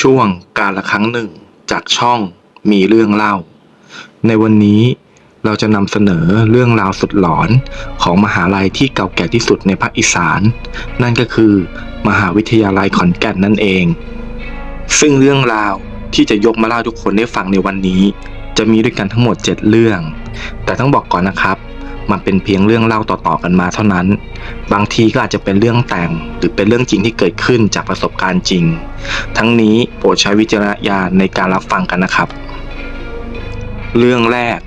ช่วงการละครั้งหนึ่งจากช่องมีเรื่องเล่า ในวันนี้เราจะนำเสนอเรื่องราวสุดหลอนของมหาลัยที่เก่าแก่ที่สุดในภาคอีสาน นั่นก็คือ มหาวิทยาลัยขอนแก่นนั่นเอง ซึ่งเรื่องราวที่จะยกมาเล่าทุกคนได้ฟังในวันนี้ จะมีด้วยกันทั้งหมด 7 เรื่อง แต่ต้องบอกก่อนนะครับ มันเป็นเพียงเรื่องเล่าต่อๆกันมาเท่านั้น บางทีก็อาจจะเป็นเรื่องแต่ง หรือเป็นเรื่องจริงที่เกิดขึ้นจากประสบการณ์จริง ทั้งนี้โปรดใช้วิจารณญาณในการรับฟังกันนะครับ เรื่องแรก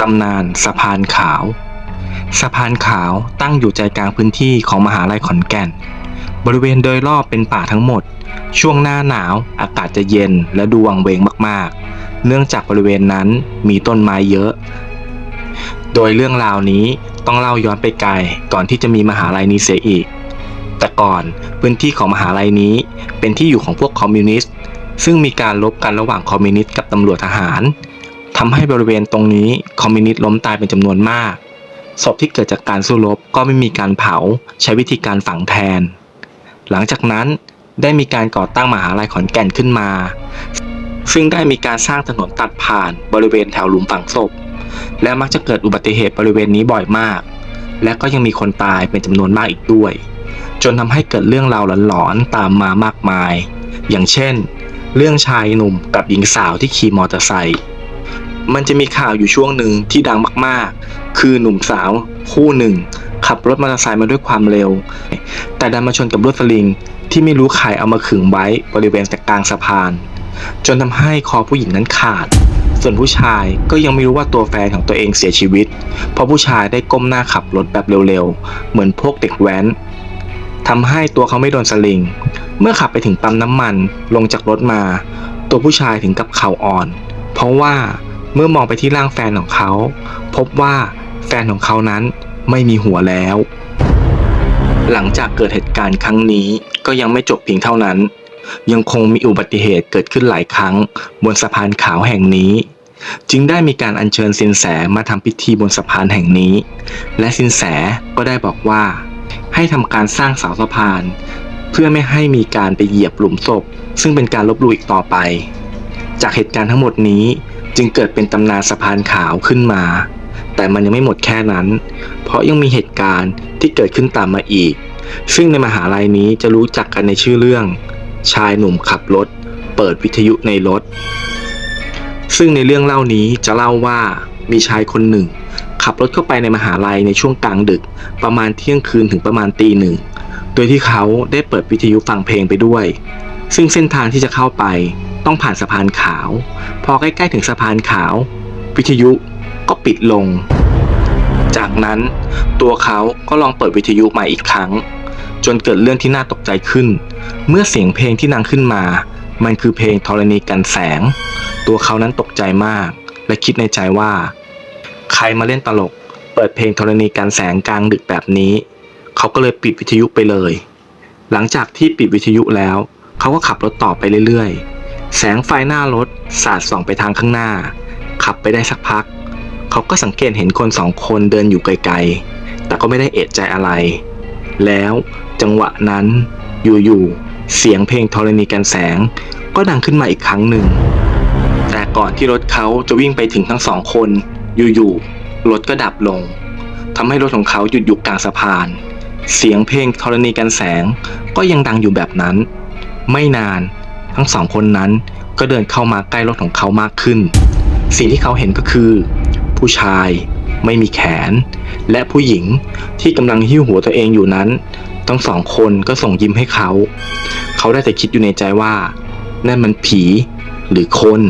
ตำนานสะพานขาว สะพานขาวตั้งอยู่ใจกลางพื้นที่ของมหาลัยขอนแก่น บริเวณโดยรอบเป็นป่าทั้งหมด ช่วงหน้าหนาวอากาศจะเย็นและดูวังเวงมากๆ เนื่องจากบริเวณนั้นมีต้นไม้เยอะ โดยเรื่องราวนี้ต้องเล่าย้อนไปไกลก่อนที่จะมีมหาลัยนี้เสียอีก แต่ก่อนพื้นที่ของมหาลัยนี้เป็นที่อยู่ของพวกคอมมิวนิสต์ ซึ่งมีการลบกันระหว่างคอมมิวนิสต์กับตำรวจทหารทำให้บริเวณตรงนี้คอมมิวนิสต์ล้มตายเป็นจำนวนมาก ศพที่เกิดจากการสู้รบก็ไม่มีการเผาใช้วิธีการฝังแทน หลังจากนั้นได้มีการก่อตั้งมหาลัยขอนแก่นขึ้นมา ซึ่งได้มีการสร้างถนนตัดผ่านบริเวณแถวหลุมฝังศพ และมักจะเกิดอุบัติเหตุบริเวณนี้บ่อยมาก และก็ยังมีคนตายเป็นจำนวนมากอีกด้วย จนทำให้เกิดเรื่องราวหลอนๆตามมามากมาย อย่างเช่น เรื่องชายหนุ่มกับหญิงสาวที่ขี่มอเตอร์ไซค์มันจะมีข่าวอยู่ช่วงหนึ่งที่ดังมากๆ คือหนุ่มสาวคู่หนึ่ง ขับรถมอเตอร์ไซค์มาด้วยความเร็ว แต่ดันมาชนกับรถสลิงที่ไม่รู้ใครเอามาขึงไว้บริเวณกลางสะพาน จนทำให้คอผู้หญิงนั้นขาด ส่วนผู้ชายก็ยังไม่รู้ว่าตัวแฟนของตัวเองเสียชีวิต เพราะผู้ชายได้ก้มหน้าขับรถแบบเร็วๆ เหมือนพวกเด็กแว้นทำให้ตัวเขาไม่โดนสลิง เมื่อขับไปถึงปั๊มน้ำมันลงจากรถมา ตัวผู้ชายถึงกับเข่าอ่อน เพราะว่าเมื่อมองไปที่ร่างแฟนของเขา พบว่าแฟนของเขานั้นไม่มีหัวแล้ว หลังจากเกิดเหตุการณ์ครั้งนี้ก็ยังไม่จบเพียงเท่านั้น ยังคงมีอุบัติเหตุเกิดขึ้นหลายครั้ง บนสะพานขาวแห่งนี้ จึงได้มีการอัญเชิญสินแสมาทำพิธีบนสะพานแห่งนี้ และสินแสก็ได้บอกว่า ให้ทำการสร้างเสาสะพาน เพื่อไม่ให้มีการไปเหยียบหลุมศพ ซึ่งเป็นการลบลู่อีกต่อไป จากเหตุการณ์ทั้งหมดนี้จึงเกิดเป็นตำนานสะพานขาวขึ้นมา แต่มันยังไม่หมดแค่นั้น เพราะยังมีเหตุการณ์ที่เกิดขึ้นตามมาอีก ซึ่งในมหาลัยนี้จะรู้จักกันในชื่อเรื่อง ชายหนุ่มขับรถ เปิดวิทยุในรถ ซึ่งในเรื่องเล่านี้จะเล่าว่ามีชายคนหนึ่ง ขับรถเข้าไปในมหาลัยในช่วงกลางดึกประมาณเที่ยงคืนถึงประมาณตีหนึ่ง โดยที่เขาได้เปิดวิทยุฟังเพลงไปด้วย ซึ่งเส้นทางที่จะเข้าไปต้องผ่านสะพานขาว พอใกล้ๆถึงสะพานขาว วิทยุก็ปิดลง จากนั้นตัวเขาก็ลองเปิดวิทยุใหม่อีกครั้ง จนเกิดเรื่องที่น่าตกใจขึ้น เมื่อเสียงเพลงที่นางขึ้นมา มันคือเพลงธรณีกันแสง ตัวเขานั้นตกใจมาก และคิดในใจว่า ใครมาเล่นตลก เปิดเพลงธรณีกันแสงกลางดึกแบบนี้ เขาก็เลยปิดวิทยุไปเลย หลังจากที่ปิดวิทยุแล้ว เขาก็ขับรถต่อไปเรื่อยๆ แสงไฟหน้ารถสาดส่องไปทางข้างหน้า ขับไปได้สักพัก เขาก็สังเกตเห็นคนสองคนเดินอยู่ไกลๆ แต่ก็ไม่ได้เอะใจอะไร แล้วจังหวะนั้นอยู่ๆ เสียงเพลงธรณีกันแสง ก็ดังขึ้นมาอีกครั้งหนึ่ง แต่ก่อนที่รถเขาจะวิ่งไปถึงทั้งสองคน อยู่ๆ รถก็ดับลงทำให้รถของเขาหยุดอยู่กลางสะพาน เสียงเพลงธรณีกันแสงก็ยังดังอยู่แบบนั้น ไม่นานทั้งสองคนนั้นก็เดินเข้ามาใกล้รถของเขามากขึ้น สิ่งที่เขาเห็นก็คือ ผู้ชายไม่มีแขน และผู้หญิงที่กำลังหิ้วหัวตัวเองอยู่นั้น ทั้งสองคนก็ส่งยิ้มให้เขา เขาได้แต่คิดอยู่ในใจว่า นั่นมันผีหรือคน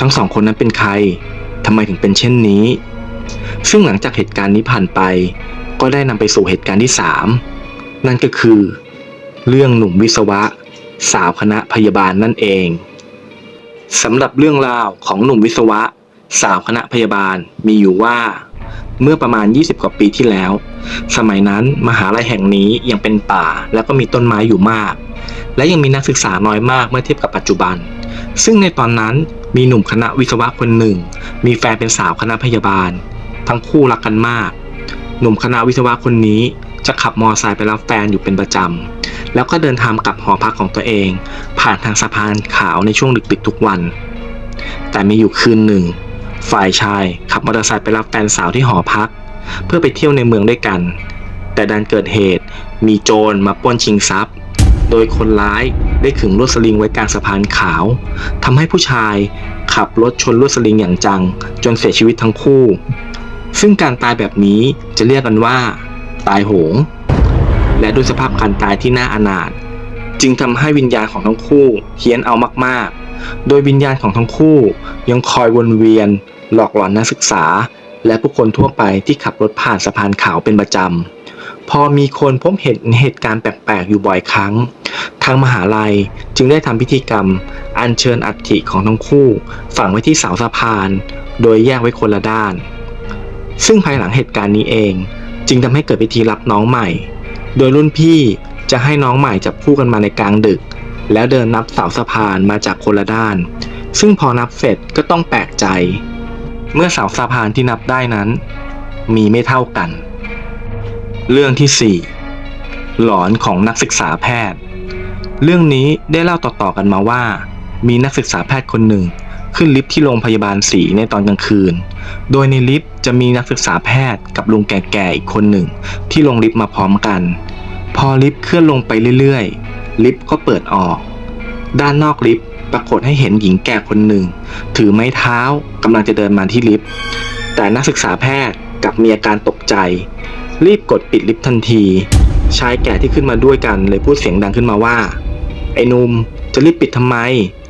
ทั้งสองคนนั้นเป็นใครทำไมถึงเป็นเช่นนี้ ซึ่งหลังจากเหตุการณ์นี้ผ่านไป ก็ได้นำไปสู่เหตุการณ์ที่สามนั่นก็คือ เรื่องหนุ่มวิศวะ สาวคณะพยาบาลนั่นเองสำหรับเรื่องราวของหนุ่มวิศวะ สาวคณะพยาบาลมีอยู่ว่า เมื่อประมาณ 20 กว่าปีที่แล้ว สมัยนั้นมหาลัยแห่งนี้ยังเป็นป่าแล้วก็มีต้นไม้อยู่มาก และยังมีนักศึกษาน้อยมากเมื่อเทียบกับปัจจุบัน ซึ่งในตอนนั้นมีหนุ่มคณะวิศวะคนหนึ่ง มีแฟนเป็นสาวคณะพยาบาล ทั้งคู่รักกันมาก หนุ่มคณะวิศวะคนนี้จะขับมอไซค์ไปรับแฟนอยู่เป็นประจำ แล้วก็เดินทางกลับหอพักของตัวเอง ผ่านทางสะพานขาวในช่วงดึกๆทุกวัน แต่มีอยู่คืนหนึ่ง ฝ่ายชายขับมอเตอร์ไซค์ไปรับแฟนสาวที่หอพัก เพื่อไปเที่ยวในเมืองด้วยกัน แต่ดันเกิดเหตุมีโจรมาปล้นชิงทรัพย์ โดยคนร้ายได้ขึงลวดสลิงไว้กลางสะพานขาวทำให้ผู้ชายขับรถชนลวดสลิงอย่างจัง จนเสียชีวิตทั้งคู่ ซึ่งการตายแบบนี้จะเรียกกันว่า ตายโหง และด้วยสภาพการตายที่น่าอนาถจึงทำให้วิญญาณของทั้งคู่เฮี้ยนเอามากๆ โดยวิญญาณของทั้งคู่ยังคอยวนเวียน หลอกหลอนนักศึกษา และผู้คนทั่วไปที่ขับรถผ่านสะพานขาวเป็นประจำ พอมีคนพบเห็นเหตุการณ์แปลกๆ อยู่บ่อยครั้ง ทางมหาลัยจึงได้ทำพิธีกรรม อัญเชิญอัฐิของทั้งคู่ ฝังไว้ที่เสาสะพาน โดยแยกไว้คนละด้าน ซึ่งภายหลังเหตุการณ์นี้เอง จึงทำให้เกิดพิธีรับน้องใหม่ โดยรุ่นพี่จะให้น้องใหม่จับคู่กันมาในกลางดึก แล้วเดินนับเสาสะพานมาจากคนละด้าน ซึ่งพอนับเสร็จก็ต้องแปลกใจ เมื่อเสาสะพานที่นับได้นั้น มีไม่เท่ากัน เรื่องที่ 4 หลอนของนักศึกษาแพทย์ เรื่องนี้ได้เล่าต่อๆกันมาว่า มีนักศึกษาแพทย์คนหนึ่ง ขึ้นลิฟต์ที่โรงพยาบาลศรีในตอนกลางคืน โดยในลิฟต์จะมีนักศึกษาแพทย์กับลุงแก่ๆอีกคนหนึ่ง ที่ลงลิฟต์มาพร้อมกัน พอลิฟต์เคลื่อนลงไปเรื่อย ลิฟต์ก็เปิดออก ด้านนอกลิฟต์ปรากฏให้เห็นหญิงแก่คนหนึ่ง ถือไม้เท้ากำลังจะเดินมาที่ลิฟต์แต่นักศึกษาแพทย์กลับมีอาการตกใจ รีบกดปิดลิฟต์ทันทีชายแก่ที่ขึ้นมาด้วยกันเลยพูดเสียงดังขึ้นมาว่า ไอ้นุ่มจะรีบปิดทำไม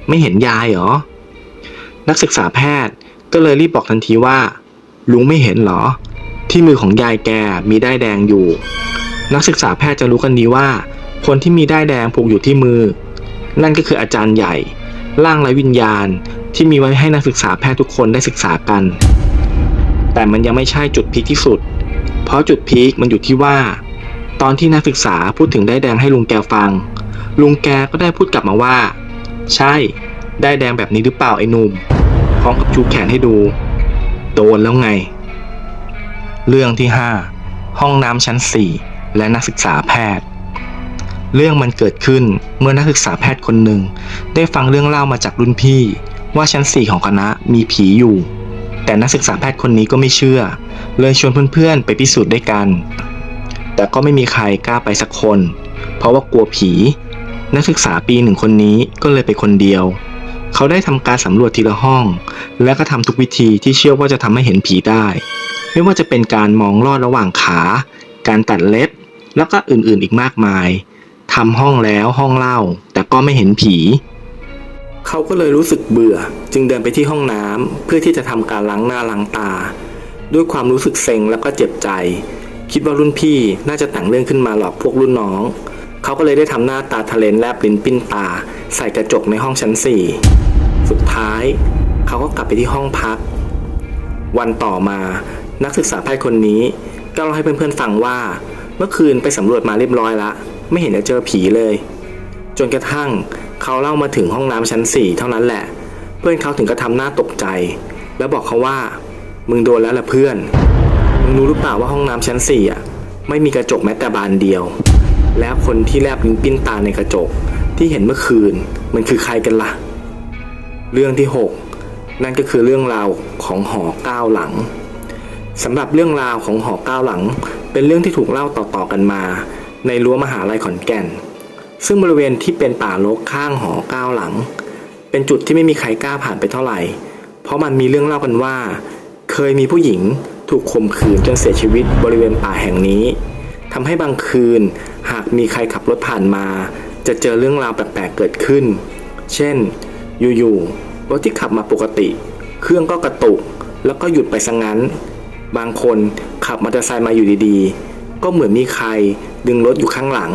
ไม่เห็นยายเหรอ นักศึกษาแพทย์ก็เลยรีบบอกทันทีว่า ลุงไม่เห็นเหรอ ที่มือของยายแกมีได้แดงอยู่ นักศึกษาแพทย์จะรู้กันดีว่า คนที่มีได้แดงผูกอยู่ที่มือ นั่นก็คืออาจารย์ใหญ่ ร่างไร้วิญญาณที่มีไว้ให้นักศึกษาแพทย์ทุกคนได้ศึกษากัน แต่มันยังไม่ใช่จุดพีคที่สุด เพราะจุดพีคมันอยู่ที่ว่า ตอนที่นักศึกษาพูดถึงได้แดงให้ลุงแกฟัง ลุงแกก็ได้พูดกลับมาว่า ใช่ ได้แดงแบบนี้หรือเปล่าไอ้นุ่มพร้อมกับชูแขนให้ดู โดนแล้วไง เรื่องที่ 5 ห้องน้ำชั้น 4 และนักศึกษาแพทย์ เรื่องมันเกิดขึ้นเมื่อนักศึกษาแพทย์คนหนึ่ง ได้ฟังเรื่องเล่ามาจากรุ่นพี่ ว่าชั้น 4 ของคณะมีผีอยู่ แต่นักศึกษาแพทย์คนนี้ก็ไม่เชื่อ เลยชวนเพื่อนๆ ไปพิสูจน์ด้วยกัน แต่ก็ไม่มีใครกล้าไปสักคน เพราะว่ากลัวผี นักศึกษาปีหนึ่งคนนี้ก็เลยไปคนเดียว เขาได้ทำการสำรวจทีละห้อง และก็ทำทุกวิธีที่เชื่อว่าจะทำให้เห็นผีได้ ไม่ว่าจะเป็นการมองลอดระหว่างขา การตัดเล็บ แล้วก็อื่นๆอีกมากมาย ทำห้องแล้วห้องเล่า แต่ก็ไม่เห็นผี เขาก็เลยรู้สึกเบื่อ จึงเดินไปที่ห้องน้ำเพื่อที่จะทำการล้างหน้าล้างตา ด้วยความรู้สึกเซ็งแล้วก็เจ็บใจ คิดว่ารุ่นพี่น่าจะแต่งเรื่องขึ้นมาหลอกพวกรุ่นน้อง เขาก็เลยได้ทำหน้าตาทะเลนแลบลิ้นปิ้นตา ใส่กระจกในห้องชั้นสี่สุดท้าย เขาก็กลับไปที่ห้องพัก วันต่อมานักศึกษาแพทย์คนนี้ก็เล่าให้เพื่อนๆฟังว่า เมื่อคืนไปสำรวจมาเรียบร้อยละ ไม่เห็นจะเจอผีเลย จนกระทั่งเขาเล่ามาถึงห้องน้ำชั้นสี่เท่านั้นแหละ เพื่อนเขาถึงกระทำหน้าตกใจ แล้วบอกเขาว่า มึงโดนแล้วล่ะเพื่อน มึงรู้หรือเปล่าว่าห้องน้ำชั้นสี่อะไม่มีกระจกแม้แต่บานเดียว แล้วคนที่แลบลิ้นปิ้นตาในกระจกที่เห็นเมื่อคืนมันคือใครกันล่ะ เรื่องที่ 6 นั่นก็คือเรื่องราวของหอเก้าหลังสำหรับเรื่องราวของหอเก้าหลัง เป็นเรื่องที่ถูกเล่าต่อๆกันมา ในรั้วมหาลัยขอนแก่น ซึ่งบริเวณที่เป็นป่ารกข้างหอเก้าหลัง เป็นจุดที่ไม่มีใครกล้าผ่านไปเท่าไหร่ เพราะมันมีเรื่องเล่ากันว่า เคยมีผู้หญิงถูกข่มขืนจนเสียชีวิตบริเวณป่าแห่งนี้ทำให้บางคืน หากมีใครขับรถผ่านมา จะเจอเรื่องราวแปลกๆเกิดขึ้น เช่น อยู่ๆรถที่ขับมาปกติ เครื่องก็กระตุกแล้วก็หยุดไปซะงั้น บางคนขับมอเตอร์ไซค์มาอยู่ดีๆ ก็เหมือนมีใคร ดึงรถอยู่ข้างหลัง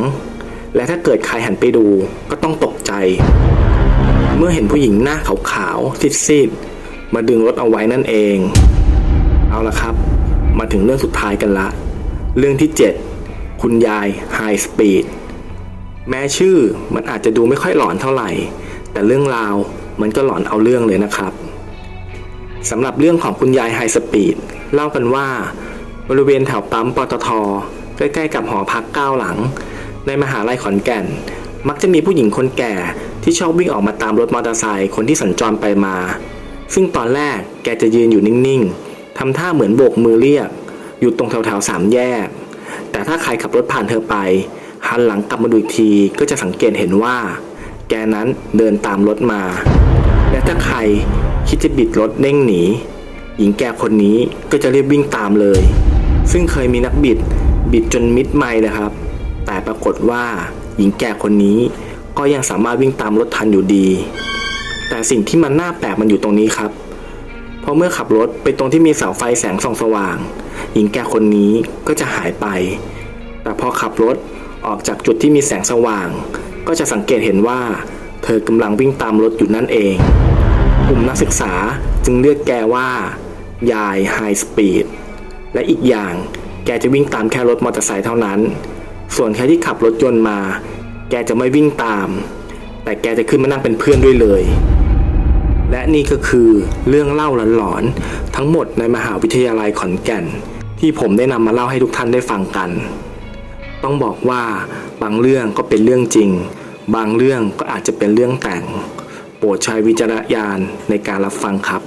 และถ้าเกิดใครหันไปดูก็ต้องตกใจ เมื่อเห็นผู้หญิงหน้าขาวๆซีดๆมาดึงรถเอาไว้นั่นเอง เอาละครับ มาถึงเรื่องสุดท้ายกันละ เรื่องที่ 7 คุณยายไฮสปีดแม้ชื่อมันอาจจะดูไม่ค่อยหลอนเท่าไหร่ แต่เรื่องราวมันก็หลอนเอาเรื่องเลยนะครับสำหรับเรื่องของคุณยายไฮสปีดเล่ากันว่า บริเวณแถวปั๊มปตท ใกล้ๆกับหอพักเก้าหลัง ในมหาลัยขอนแก่น มักจะมีผู้หญิงคนแก่ที่ชอบวิ่งออกมาตามรถมอเตอร์ไซค์คนที่สัญจรไปมา ซึ่งตอนแรกแกจะยืนอยู่นิ่งๆทำท่าเหมือนโบกมือเรียก อยู่ตรงแถวๆสามแยก แต่ถ้าใครขับรถผ่านเธอไปหันหลังกลับมาดูอีกทีก็จะสังเกตเห็นว่า แกนั้นเดินตามรถมา และถ้าใครคิดจะบิดรถเด้งหนี หญิงแก่คนนี้ก็จะรีบวิ่งตามเลย ซึ่งเคยมีนักบิด บิดจนมิดไม่เลยครับ แต่ปรากฏว่าหญิงแก่คนนี้ก็ยังสามารถวิ่งตามรถทันอยู่ดี แต่สิ่งที่มันน่าแปลกมันอยู่ตรงนี้ครับ เพราะเมื่อขับรถไปตรงที่มีเสาไฟแสงส่องสว่าง หญิงแก่คนนี้ก็จะหายไป แต่พอขับรถออกจากจุดที่มีแสงสว่าง ก็จะสังเกตเห็นว่า เธอกำลังวิ่งตามรถอยู่นั่นเอง กลุ่มนักศึกษาจึงเรียกแกว่า ยายไฮสปีดและอีกอย่าง แกจะวิ่งตามแค่รถมอเตอร์ไซค์เท่านั้น ส่วนใครที่ขับรถยนต์มา แกจะไม่วิ่งตาม แต่แกจะขึ้นมานั่งเป็นเพื่อนด้วยเลย และนี่ก็คือเรื่องเล่าหลอนๆทั้งหมดในมหาวิทยาลัยขอนแก่น ที่ผมได้นำมาเล่าให้ทุกท่านได้ฟังกัน ต้องบอกว่าบางเรื่องก็เป็นเรื่องจริง บางเรื่องก็อาจจะเป็นเรื่องแต่ง โปรดใช้วิจารณญาณในการรับฟังครับ